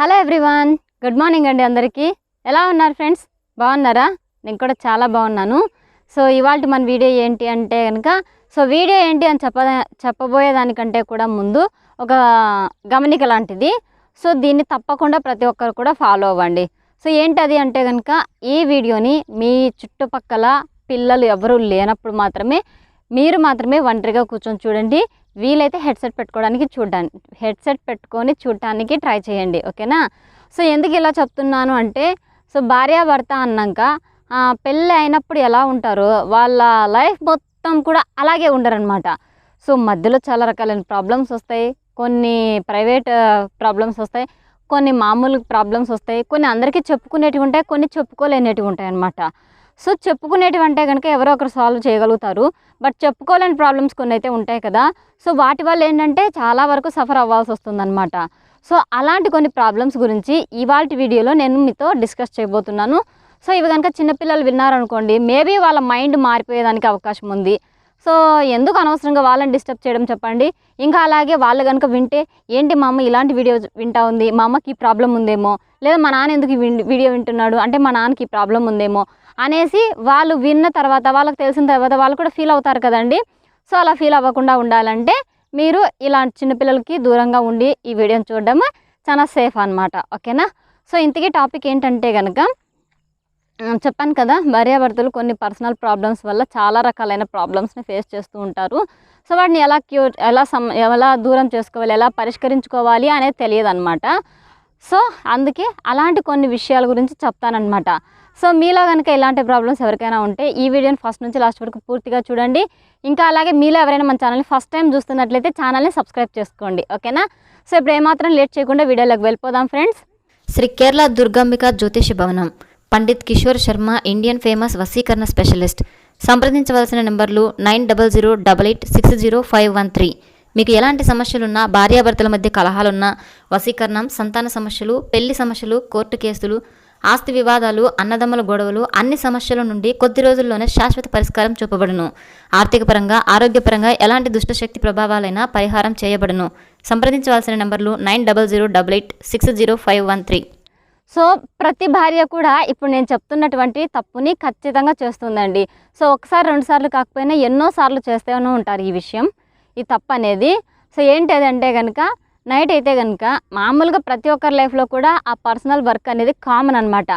Hello everyone good morning అండి అందరికీ. ఎలా ఉన్నారు ఫ్రెండ్స్? బాగున్నారా? నేను కూడా చాలా బాగున్నాను. సో ఇవాళ మన వీడియో ఏంటి అంటే కనుక సో వీడియో ఏంటి అని చెప్ప చెప్పబోయేదానికంటే కూడా ముందు ఒక గమనిక లాంటిది. సో దీన్ని తప్పకుండా ప్రతి ఒక్కరు కూడా ఫాలో అవ్వండి. సో ఏంటది అంటే కనుక ఈ వీడియోని మీ చుట్టుపక్కల పిల్లలు ఎవరు లేనప్పుడు మాత్రమే మీరు మాత్రమే ఒంటరిగా కూర్చొని చూడండి. వీలైతే హెడ్సెట్ పెట్టుకోవడానికి చూడడానికి హెడ్సెట్ పెట్టుకొని చూడటానికి ట్రై చేయండి ఓకేనా? సో ఎందుకు ఇలా చెప్తున్నాను అంటే సో భార్యాభర్త అన్నాక పెళ్ళి అయినప్పుడు ఎలా ఉంటారో వాళ్ళ లైఫ్ మొత్తం కూడా అలాగే ఉండరనమాట సో మధ్యలో చాలా రకాలైన ప్రాబ్లమ్స్ వస్తాయి కొన్ని ప్రైవేట్ ప్రాబ్లమ్స్ వస్తాయి కొన్ని మామూలు ప్రాబ్లమ్స్ వస్తాయి కొన్ని అందరికీ చెప్పుకునేటివి ఉంటాయి కొన్ని చెప్పుకోలేనేటివి ఉంటాయి అన్నమాట సో చెప్పుకునేటివంటే కనుక ఎవరో ఒకరు సాల్వ్ చేయగలుగుతారు. బట్ చెప్పుకోలేని ప్రాబ్లమ్స్ కొన్ని అయితే ఉంటాయి కదా. సో వాటి వల్ల ఏంటంటే చాలా వరకు సఫర్ అవ్వాల్సి వస్తుందన్నమాట. సో అలాంటి కొన్ని ప్రాబ్లమ్స్ గురించి ఇవాళ వీడియోలో నేను మీతో డిస్కస్ చేయబోతున్నాను. సో ఇవి కనుక చిన్నపిల్లలు విన్నారనుకోండి మేబీ వాళ్ళ మైండ్ మారిపోయేదానికి అవకాశం ఉంది. సో ఎందుకు అనవసరంగా వాళ్ళని డిస్టర్బ్ చేయడం చెప్పండి? ఇంకా అలాగే వాళ్ళు కనుక వింటే ఏంటి మా అమ్మ ఇలాంటి వీడియో వింటా ఉంది? మా అమ్మకి ఈ ప్రాబ్లం ఉందేమో? లేదా మా నాన్న ఎందుకు వీడియో వింటున్నాడు? అంటే మా నాన్నకి ఈ ప్రాబ్లం ఉందేమో? అనేసి వాళ్ళు విన్న తర్వాత వాళ్ళకి తెలిసిన తర్వాత వాళ్ళు కూడా ఫీల్ అవుతారు కదండి. సో అలా ఫీల్ అవ్వకుండా ఉండాలంటే మీరు ఇలాంటి చిన్నపిల్లలకి దూరంగా ఉండి ఈ వీడియోని చూడడం చాలా సేఫ్ అనమాట ఓకేనా? సో ఇంతకీ టాపిక్ ఏంటంటే కనుక చెప్పాను కదా భార్యాభర్తలు కొన్ని పర్సనల్ ప్రాబ్లమ్స్ వల్ల చాలా రకాలైన ప్రాబ్లమ్స్ని ఫేస్ చేస్తూ ఉంటారు. సో వాటిని ఎలా క్యూర్ ఎలా సమ్ ఎలా దూరం చేసుకోవాలి ఎలా పరిష్కరించుకోవాలి అనేది తెలియదు అనమాట సో అందుకే అలాంటి కొన్ని విషయాల గురించి చెప్తానమాట సో మీలో కనుక ఇలాంటి ప్రాబ్లమ్స్ ఎవరికైనా ఉంటే ఈ వీడియోని ఫస్ట్ నుంచి లాస్ట్ వరకు పూర్తిగా చూడండి. ఇంకా అలాగే మీలో ఎవరైనా మన ఛానల్ని ఫస్ట్ టైం చూస్తున్నట్లయితే ఛానల్ని సబ్స్క్రైబ్ చేసుకోండి ఓకేనా? సో ఇప్పుడు ఏమాత్రం లేట్ చేయకుండా వీడియోలోకి వెళ్ళిపోదాం ఫ్రెండ్స్. శ్రీ కేరళ దుర్గాంబిక జ్యోతిష భవనం. పండిత్ కిషోర్ శర్మ ఇండియన్ ఫేమస్ వసీకరణ స్పెషలిస్ట్. సంప్రదించవలసిన నెంబర్లు nine double zero double eight six zero five one three. మీకు ఎలాంటి సమస్యలున్నా భార్యాభర్తల మధ్య కలహాలున్నా వసీకరణం సంతాన సమస్యలు పెళ్ళి సమస్యలు కోర్టు కేసులు ఆస్తి వివాదాలు అన్నదమ్ముల గొడవలు అన్ని సమస్యల నుండి కొద్ది రోజుల్లోనే శాశ్వత పరిష్కారం చూపబడును. ఆర్థికపరంగా ఆరోగ్యపరంగా ఎలాంటి దుష్టశక్తి ప్రభావాలైనా పరిహారం చేయబడును. సంప్రదించవలసిన నెంబర్లు nine double zero double eight six zero five one three. So ప్రతి భార్య కూడా ఇప్పుడు నేను చెప్తున్నటువంటి తప్పుని ఖచ్చితంగా చేస్తుందండి. సో ఒకసారి రెండు సార్లు కాకపోయినా ఎన్నో సార్లు చేస్తూనే ఉంటారు ఈ విషయం ఈ తప్పు అనేది. సో ఏంటిదంటే కనుక నైట్ అయితే కనుక మామూలుగా ప్రతి ఒక్కరి లైఫ్లో కూడా ఆ పర్సనల్ వర్క్ అనేది కామన్ అనమాట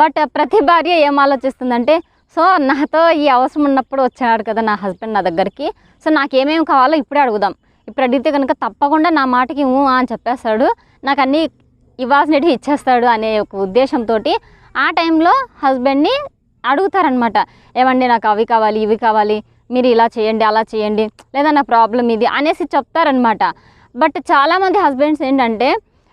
బట్ ప్రతి భార్య ఏం ఆలోచిస్తుందంటే సో నాతో ఈ అవసరం ఉన్నప్పుడు వచ్చాడు కదా నా హస్బెండ్ నా దగ్గరికి సో నాకేమేమి కావాలో ఇప్పుడే అడుగుదాం. ఇప్పుడు అడిగితే కనుక తప్పకుండా నా మాటకి ఊ అని చెప్పేస్తాడు. నాకు అన్నీ ఇవ్వాల్సినవి ఇచ్చేస్తాడు అనే ఒక ఉద్దేశంతో ఆ టైంలో హస్బెండ్ని అడుగుతారనమాట. ఏమండి నాకు అవి కావాలి ఇవి కావాలి మీరు ఇలా చేయండి అలా చేయండి లేదా నా ప్రాబ్లం ఇది అనేసి చెప్తారనమాట. బట్ చాలామంది హస్బెండ్స్ ఏంటంటే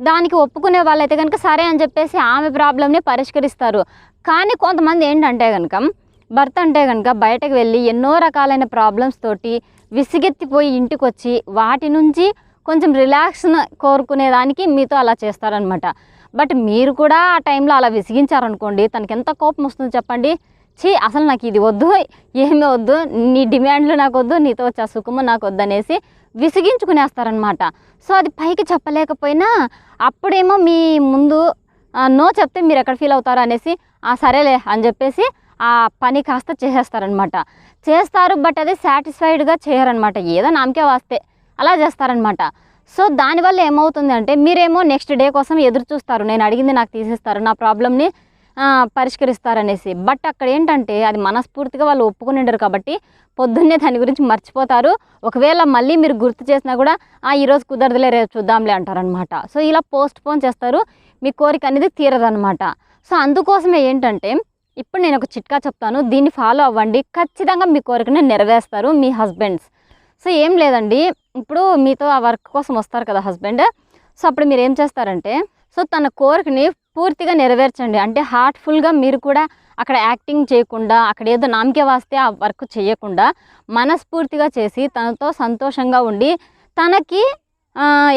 దానికి ఒప్పుకునే వాళ్ళైతే కనుక సరే అని చెప్పేసి ఆమె ప్రాబ్లమ్ని పరిష్కరిస్తారు. కానీ కొంతమంది ఏంటంటే కనుక భర్త అంటే కనుక బయటకు వెళ్ళి ఎన్నో రకాలైన ప్రాబ్లమ్స్ తోటి విసిగెత్తిపోయి ఇంటికి వచ్చి వాటి నుంచి కొంచెం రిలాక్స్ కోరుకునేదానికి మీతో అలా చేస్తారనమాట బట్ మీరు కూడా ఆ టైంలో అలా విసిగించారనుకోండి తనకి ఎంత కోపం వస్తుందో చెప్పండి. ఛీ అసలు నాకు ఇది వద్దు ఏమీ వద్దు నీ డిమాండ్లు నాకు వద్దు నీతో వచ్చే ఆ సుఖము నాకు వద్దు అనేసి విసిగించుకునేస్తారనమాట సో అది పైకి చెప్పలేకపోయినా అప్పుడేమో మీ ముందు నో చెప్తే మీరు ఎక్కడ ఫీల్ అవుతారు అనేసి ఆ సరేలే అని చెప్పేసి ఆ పని కాస్త చేసేస్తారనమాట చేస్తారు బట్ అది సాటిస్ఫైడ్గా చేయరనమాట ఏదో నామకే వాస్తే. అలా చేస్తారనమాట. సో దానివల్ల ఏమవుతుంది అంటే మీరేమో నెక్స్ట్ డే కోసం ఎదురు చూస్తారు. నేను అడిగింది నాకు తీసేస్తారు. నా ప్రాబ్లమ్ని పరిష్కరిస్తారనేసి. బట్ అక్కడ ఏంటంటే అది మనస్ఫూర్తిగా వాళ్ళు ఒప్పుకుని ఉండరు కాబట్టి పొద్దున్నే దాని గురించి మర్చిపోతారు. ఒకవేళ మళ్ళీ మీరు గుర్తు చేసినా కూడా "ఆ, ఈరోజు కుదరదులే రేపు చూద్దాంలే అంటారనమాట. సో ఇలా పోస్ట్ పోన్ చేస్తారు. మీ కోరిక అనేది తీరదనమాట. సో అందుకోసమే ఏంటంటే ఇప్పుడు నేను ఒక చిట్కా చెప్తాను. దీన్ని ఫాలో అవ్వండి. ఖచ్చితంగా మీ కోరికను నెరవేరుస్తారు మీ హస్బెండ్స్. సో ఏం లేదండి. ఇప్పుడు మీతో ఆ వర్క్ కోసం వస్తారు కదా హస్బెండ్. సో అప్పుడు మీరు ఏం చేస్తారంటే సో తన కోరికని పూర్తిగా నెరవేర్చండి. అంటే హార్ట్ఫుల్గా మీరు కూడా అక్కడ యాక్టింగ్ చేయకుండా అక్కడ ఏదో నామకే వాస్తే ఆ వర్క్ చేయకుండా మనస్ఫూర్తిగా చేసి తనతో సంతోషంగా ఉండి తనకి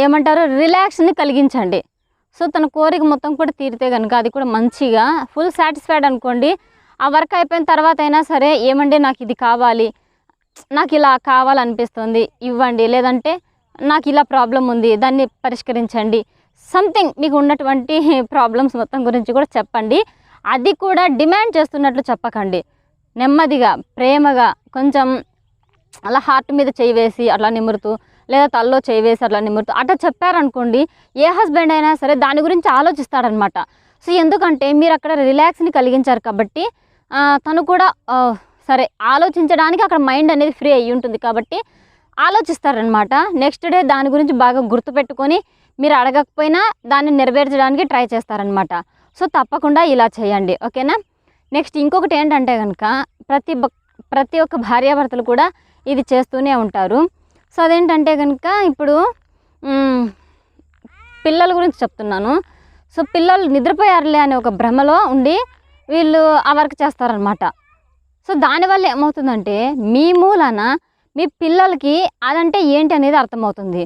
ఏమంటారు రిలాక్స్ని కలిగించండి. సో తన కోరిక మొత్తం కూడా తీరితే కనుక అది కూడా మంచిగా ఫుల్ సాటిస్ఫైడ్ అనుకోండి. ఆ వర్క్ అయిపోయిన తర్వాత అయినా సరే ఏమండి నాకు ఇది కావాలి. నాకు ఇలా కావాలనిపిస్తుంది ఇవ్వండి. లేదంటే నాకు ఇలా ప్రాబ్లం ఉంది దాన్ని పరిష్కరించండి. సంథింగ్ మీకు ఉన్నటువంటి ప్రాబ్లమ్స్ మొత్తం గురించి కూడా చెప్పండి. అది కూడా డిమాండ్ చేస్తున్నట్లు చెప్పకండి. నెమ్మదిగా ప్రేమగా కొంచెం అలా హార్ట్ మీద చేయి వేసి అట్లా నిమురుతూ లేదా తల్లో చేయి వేసి అట్లా నిమురుతూ అట్లా చెప్పారనుకోండి ఏ హస్బెండ్ అయినా సరే దాని గురించి ఆలోచిస్తాడనమాట. సో ఎందుకంటే మీరు అక్కడ రిలాక్స్ని కలిగించారు కాబట్టి తను కూడా సరే ఆలోచించడానికి అక్కడ మైండ్ అనేది ఫ్రీ అయ్యి ఉంటుంది కాబట్టి ఆలోచిస్తారనమాట నెక్స్ట్ డే దాని గురించి బాగా గుర్తుపెట్టుకొని మీరు అడగకపోయినా దాన్ని నెరవేర్చడానికి ట్రై చేస్తారనమాట సో తప్పకుండా ఇలా చేయండి. ఓకేనా? నెక్స్ట్ ఇంకొకటి ఏంటంటే కనుక ప్రతి బ- ప్రతి ఒక్క భార్యాభర్తలు కూడా ఇది చేస్తూనే ఉంటారు. సో అదేంటంటే కనుక ఇప్పుడు పిల్లల గురించి చెప్తున్నాను. సో పిల్లలు నిద్రపోయారులే అనే ఒక భ్రమలో ఉండి వీళ్ళు ఆ వర్క్ చేస్తారనమాట సో దానివల్ల ఏమవుతుందంటే మీ మూలన మీ పిల్లలకి అదంటే ఏంటి అనేది అర్థమవుతుంది.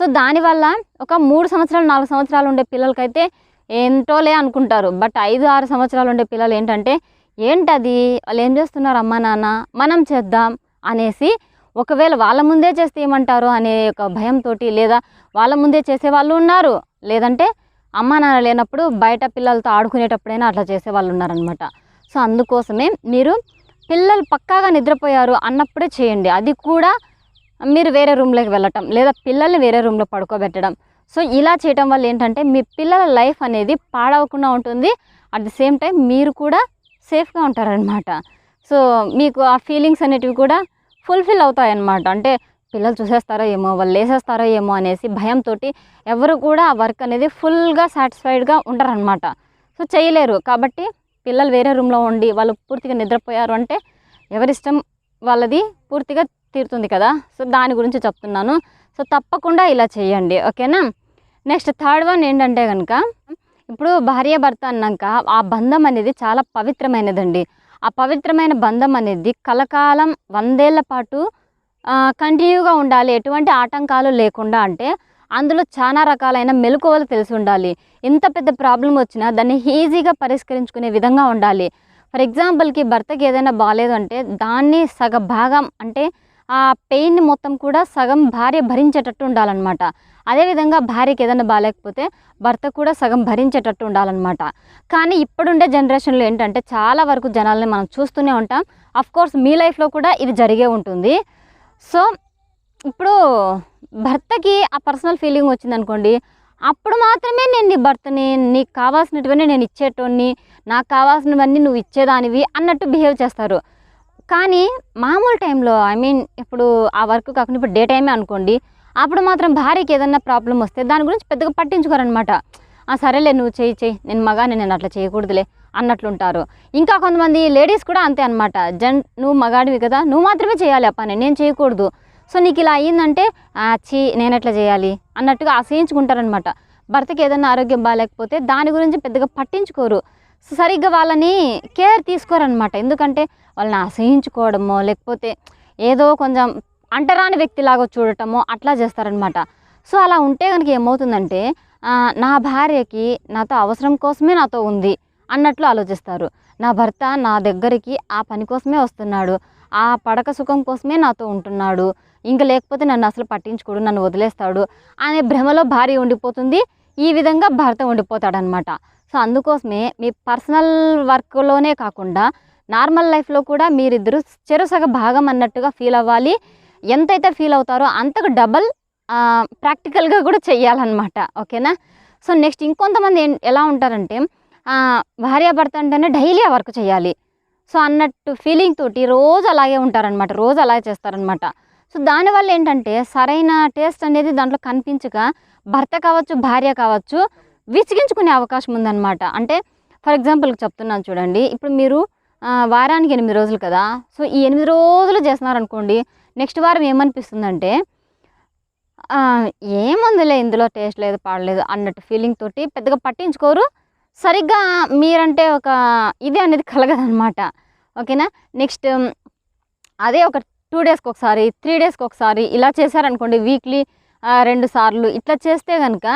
సో దానివల్ల ఒక మూడు సంవత్సరాలు నాలుగు సంవత్సరాలు ఉండే పిల్లలకైతే ఏంటోలే అనుకుంటారు. బట్ ఐదు ఆరు సంవత్సరాలు ఉండే పిల్లలు ఏంటంటే ఏంటది? వాళ్ళు ఏం చేస్తున్నారు అమ్మా నాన్న? మనం చేద్దాం అనేసి ఒకవేళ వాళ్ళ ముందే చేస్తే ఏమంటారు అనే ఒక భయంతో లేదా వాళ్ళ ముందే చేసే వాళ్ళు ఉన్నారు. లేదంటే అమ్మా నాన్న లేనప్పుడు బయట పిల్లలతో ఆడుకునేటప్పుడైనా అట్లా చేసే వాళ్ళు ఉన్నారనమాట సో అందుకోసమే మీరు పిల్లలు పక్కాగా నిద్రపోయారు అన్నప్పుడే చేయండి. అది కూడా మీరు వేరే రూమ్లోకి వెళ్ళటం లేదా పిల్లల్ని వేరే రూమ్లో పడుకోబెట్టడం. సో ఇలా చేయటం వల్ల ఏంటంటే మీ పిల్లల లైఫ్ అనేది పాడవకుండా ఉంటుంది. అట్ ది సేమ్ టైం మీరు కూడా సేఫ్గా ఉంటారనమాట సో మీకు ఆ ఫీలింగ్స్ అనేటివి కూడా ఫుల్ఫిల్ అవుతాయి అన్నమాట అంటే పిల్లలు చూసేస్తారో ఏమో వాళ్ళు లేసేస్తారో ఏమో అనేసి భయంతో ఎవరు కూడా ఆ వర్క్ అనేది ఫుల్గా సాటిస్ఫైడ్గా ఉంటారనమాట సో చేయలేరు. కాబట్టి పిల్లలు వేరే రూమ్లో ఉండి వాళ్ళు పూర్తిగా నిద్రపోయారు అంటే ఎవరిష్టం వాళ్ళది పూర్తిగా తీరుతుంది కదా. సో దాని గురించి చెప్తున్నాను. సో తప్పకుండా ఇలా చేయండి. ఓకేనా? నెక్స్ట్ థర్డ్ వన్ ఏంటంటే కనుక ఇప్పుడు భార్య భర్త అన్నాక ఆ బంధం అనేది చాలా పవిత్రమైనదండి. ఆ పవిత్రమైన బంధం అనేది కలకాలం వందేళ్ళ పాటు కంటిన్యూగా ఉండాలి. ఎటువంటి ఆటంకాలు లేకుండా అంటే అందులో చాలా రకాలైన మెలకువలు తెలిసి ఉండాలి. ఎంత పెద్ద ప్రాబ్లం వచ్చినా దాన్ని ఈజీగా పరిష్కరించుకునే విధంగా ఉండాలి. ఫర్ ఎగ్జాంపుల్కి భర్తకి ఏదైనా బాగాలేదు అంటే దాన్ని సగ భాగం అంటే ఆ పెయిన్ మొత్తం కూడా సగం భార్య భరించేటట్టు ఉండాలన్నమాట. అదేవిధంగా భార్యకి ఏదైనా బాగాలేకపోతే భర్త కూడా సగం భరించేటట్టు ఉండాలన్నమాట. కానీ ఇప్పుడుండే జనరేషన్లో ఏంటంటే చాలా వరకు జనాల్ని మనం చూస్తూనే ఉంటాం. అఫ్ కోర్స్ మీ లైఫ్లో కూడా ఇది జరిగే ఉంటుంది. సో ఇప్పుడు భర్తకి ఆ పర్సనల్ ఫీలింగ్ వచ్చిందనుకోండి అప్పుడు మాత్రమే నేను నీ భర్తని నీకు కావాల్సినటువంటి నేను ఇచ్చేటోని నాకు కావాల్సినవన్నీ నువ్వు ఇచ్చేదానివి అన్నట్టు బిహేవ్ చేస్తారు. కానీ మామూలు టైంలో ఐ మీన్ ఇప్పుడు ఆ వర్క్ కాకుండా ఇప్పుడు డే టైమే అనుకోండి అప్పుడు మాత్రం భార్యకి ఏదన్నా ప్రాబ్లం వస్తే దాని గురించి పెద్దగా పట్టించుకోరనమాట. సరేలే నువ్వు చేయి చేయి నేను మగాని నేను అట్లా చేయకూడదులే అన్నట్లుంటారు. ఇంకా కొంతమంది లేడీస్ కూడా అంతే అనమాట జన్ నువ్వు మగాడివి కదా నువ్వు మాత్రమే చేయాలి ఆ పని నేను చేయకూడదు. సో నీకు ఇలా అయ్యిందంటే చీ నేను ఎట్లా చేయాలి? అన్నట్టుగా ఆశయించుకుంటారనమాట. భర్తకి ఏదైనా ఆరోగ్యం బాగాలేకపోతే దాని గురించి పెద్దగా పట్టించుకోరు. సో సరిగ్గా వాళ్ళని కేర్ తీసుకోరనమాట. ఎందుకంటే వాళ్ళని ఆశయించుకోవడమో లేకపోతే ఏదో కొంచెం అంటరాని వ్యక్తిలాగా చూడటమో అట్లా చేస్తారనమాట. సో అలా ఉంటే కనుక ఏమవుతుందంటే నా భార్యకి నాతో అవసరం కోసమే నాతో ఉంది. అన్నట్లు ఆలోచిస్తారు. నా భర్త నా దగ్గరికి ఆ పని కోసమే వస్తున్నాడు. ఆ పడక సుఖం కోసమే నాతో ఉంటున్నాడు. ఇంకా లేకపోతే నన్ను అసలు పట్టించుకోడు నన్ను వదిలేస్తాడు అనే భ్రమలో భార్య ఉండిపోతుంది. ఈ విధంగా భర్త ఉండిపోతాడనమాట సో అందుకోసమే మీ పర్సనల్ వర్క్లోనే కాకుండా నార్మల్ లైఫ్లో కూడా మీరిద్దరు చెరుసగ భాగం అన్నట్టుగా ఫీల్ అవ్వాలి. ఎంతైతే ఫీల్ అవుతారో అంతకు డబల్ ప్రాక్టికల్గా కూడా చెయ్యాలన్నమాట. ఓకేనా? సో నెక్స్ట్ ఇంకొంతమంది ఏం- ఎలా ఉంటారంటే భార్యాభర్త అంటేనే డైలీ ఆ వర్క్ చేయాలి. సో అన్నట్టు ఫీలింగ్ తోటి రోజు అలాగే ఉంటారనమాట రోజు అలాగే చేస్తారనమాట సో దానివల్ల ఏంటంటే సరైన టేస్ట్ అనేది దాంట్లో కనిపించక భర్త కావచ్చు భార్య కావచ్చు విసిగించుకునే అవకాశం ఉందన్నమాట. అంటే ఫర్ ఎగ్జాంపుల్కి చెప్తున్నాను చూడండి. ఇప్పుడు మీరు వారానికి ఎనిమిది రోజులు కదా. సో ఈ ఎనిమిది రోజులు చేస్తున్నారనుకోండి నెక్స్ట్ వారం ఏమనిపిస్తుందంటే ఏముందిలే ఇందులో టేస్ట్ లేదు పాడలేదు అన్నట్టు ఫీలింగ్ తోటి పెద్దగా పట్టించుకోరు. సరిగ్గా మీరంటే ఒక ఇది అనేది కలగదనమాట ఓకేనా? నెక్స్ట్ అదే ఒక టూ డేస్కి ఒకసారి త్రీ డేస్కి ఒకసారి ఇలా చేశారనుకోండి వీక్లీ రెండు సార్లు ఇట్లా చేస్తే కనుక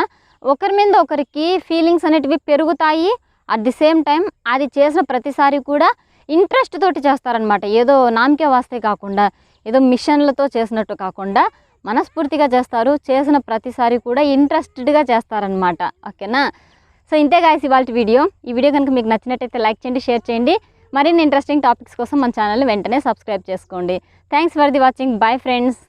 ఒకరి మీద ఒకరికి ఫీలింగ్స్ అనేటివి పెరుగుతాయి. అట్ ది సేమ్ టైం అది చేసిన ప్రతిసారి కూడా ఇంట్రెస్ట్ తోటి చేస్తారనమాట ఏదో నామకే వాస్తే కాకుండా ఏదో మిషన్లతో చేసినట్టు కాకుండా మనస్ఫూర్తిగా చేస్తారు. చేసిన ప్రతిసారి కూడా ఇంట్రెస్టెడ్గా చేస్తారనమాట ఓకేనా? సో ఇంతే గాయస్ ఇవాళ వీడియో ఈ వీడియో కనుక మీకు నచ్చినట్టయితే లైక్ చేయండి షేర్ చేయండి. మరిన్ని ఇంట్రెస్టింగ్ టాపిక్స్ కోసం మన ఛానల్ని వెంటనే సబ్స్క్రైబ్ చేసుకోండి. Thanks for the watching bye friends